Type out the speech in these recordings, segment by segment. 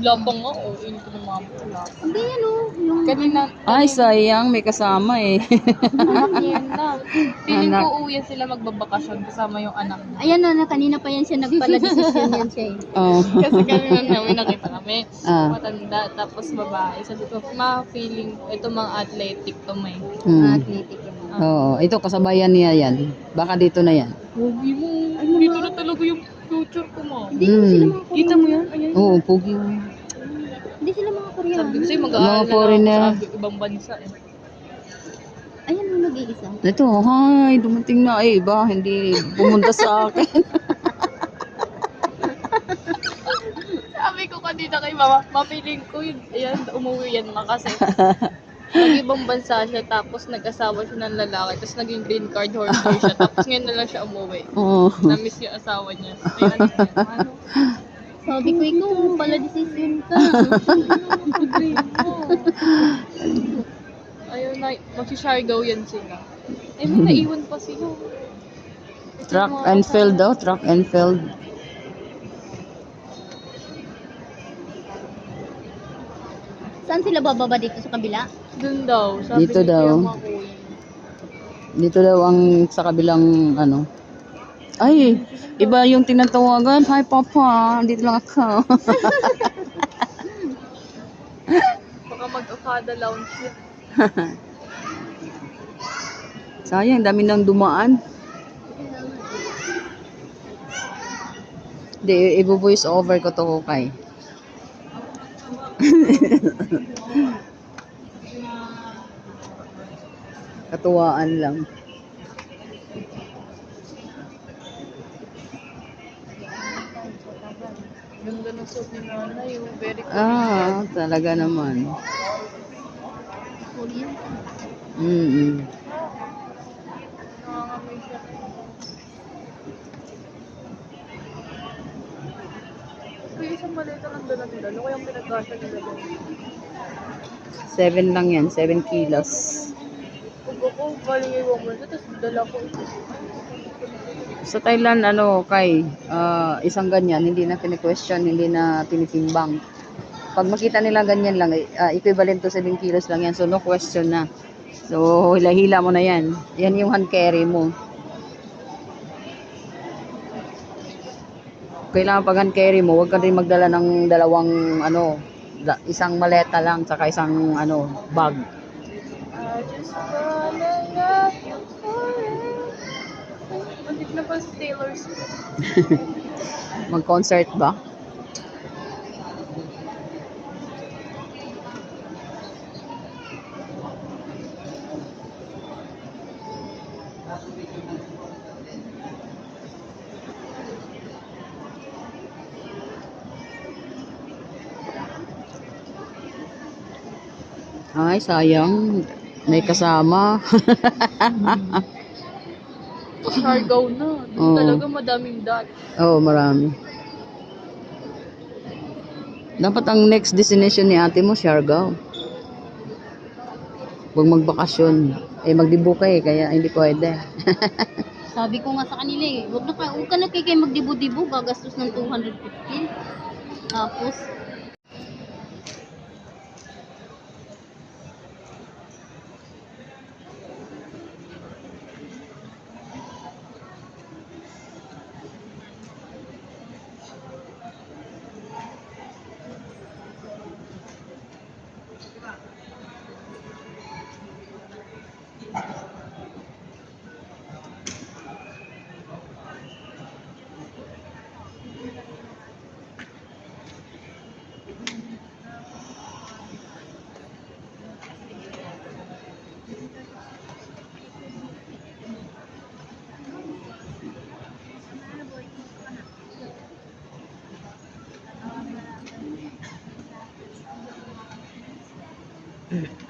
Lapang nga, oh. Init ko ng mga pula. Hindi yan oh. Yung Kanina, Ay, sayang. May kasama eh. niya na. Feeling Anak. ko uwi sila magbabakasyon kasama yung anak niya. Ayan na, na, kanina pa yan siya nagpala-desisyon yan siya eh. oh. Kasi kanina namin nakita kami. Ah. Matanda, tapos babae. Sabi ko, ma, feeling, ito mga athletic to may. Hmm. Athletic yan. Oo. Ito, kasabayan niya yan. Baka dito na yan. Huwag mo. Dito na talaga yung future ko, ma. Hindi mo sila Hmm. mga Kita mo yan? Ayan. Oo, pugi. Hindi sila mga Koreano. Sabi ko sa'yo, Mga mag-aaral na lang foreigner. ako sa ibang bansa. Eh. Ayan mo nag-iisa. Ito, hi, dumating na eh, iba, hindi pumunta sa akin. Sabi ko kanina kay mama, mapiling ko yun. Ayan, umuwi yan ma kasi. Nag-ibang bansa siya, tapos nag-asawa siya ng lalaki, tapos naging green card holder siya, tapos ngayon na lang siya umuwi. Oo. Na-miss yung asawa niya. Kaya ano ano? Sabi ko, ikaw pala desisyon ka. Mo. Ayaw na, mag-Siargao yan sila. Eh, may naiwan pa sila. Track and field daw, track and field. Saan sila bababa dito sa kabila? Doon daw. Sabi Dito ni daw. Kuya Makoy. Dito daw ang sa kabilang ano. Ay, iba yung tinatawagan. Hi, Papa. Dito lang ako. Baka mag-Okada lounge yun. Sayang, dami nang dumaan. Hindi, i-voice over ko to kay. Katuwaan lang. Ganda ng suit ni nanay. oh. Very cool. Ah, talaga naman. Mm-mm. Nangangamoy siya. Kaya isang malita lang dala nila. Ano kayang pinagkasya nila doon? Seven lang yan, seven kilos. Pag ako, galing iwan mo siya, tapos dala ko ito. Sa Thailand, ano, kay, ah, isang ganyan, hindi na pini-question, hindi na tinitimbang. Pag makita nila ganyan lang, ah, equivalent to 7 kilos lang yan, so no question na. So, hila-hila mo na yan. Yan yung hand carry mo. Kailangan pag hand carry mo, huwag ka rin magdala ng dalawang, ano, isang maleta lang, tsaka isang, ano, bag. I just wanna love you forever. Mandik na pa si Taylor Swift. Mag-concert ba? Ay, sayang. May kasama. Siargao na. Doon Oo. talaga madaming dot. Oo, oh, marami. Dapat ang next destination ni ate mo, Siargao. Huwag magbakasyon. Eh, magdibo ka eh, kaya hindi pwede. Sabi ko nga sa kanila eh, huwag na ka, huwag ka na kay kay magdibo-dibo, gagastos ng 215. Tapos, mm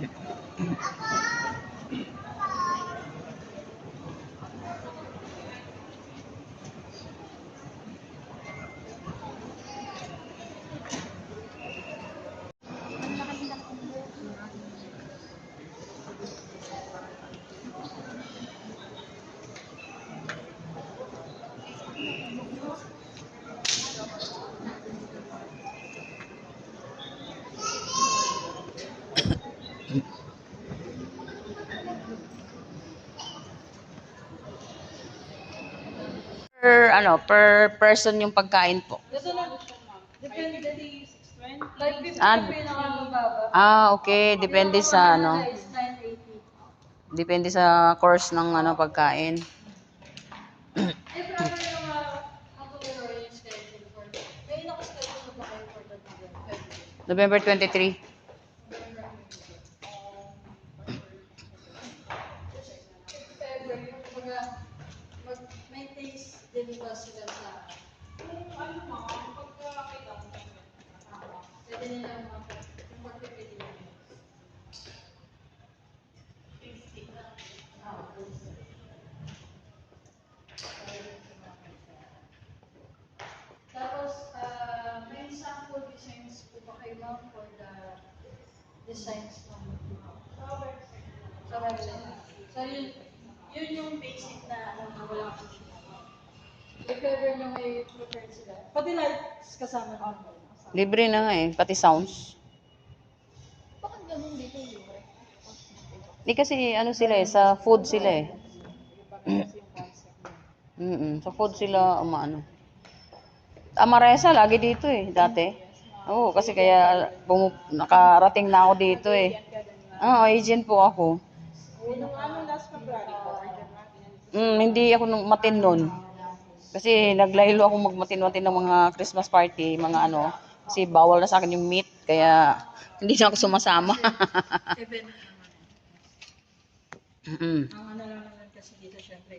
Yeah. Per, ano, per person yung pagkain po. Ah, ah, okay. Depende sa ano. Depende sa course ng ano pagkain. November 23. May taste din ba sila sa... Kung ano ma, pagkakita mo Pwede nila mga kung pagpipili nila. Tapos, ah, may sample designs ma'am for the designs ng sa website? So, yun, yun yung basic na ano na wala siya. If ever na may preferred sila. Pati lights kasama na. Libre na nga eh, pati sounds. Bakit ganun dito libre? Di kasi ano sila eh, sa food sila eh. Mm sa food sila umaano. Amaresa lagi dito eh, dati. Oo, kasi kaya bumu- nakarating na ako dito eh. Ah, agent po ako. Mm, hindi ako nung matin nun. Kasi naglaylo ako magmatin-matin ng mga Christmas party, mga ano. Kasi bawal na sa akin yung meat, kaya hindi na ako sumasama. Naman. Mm. Ang ano lang naman kasi dito syempre,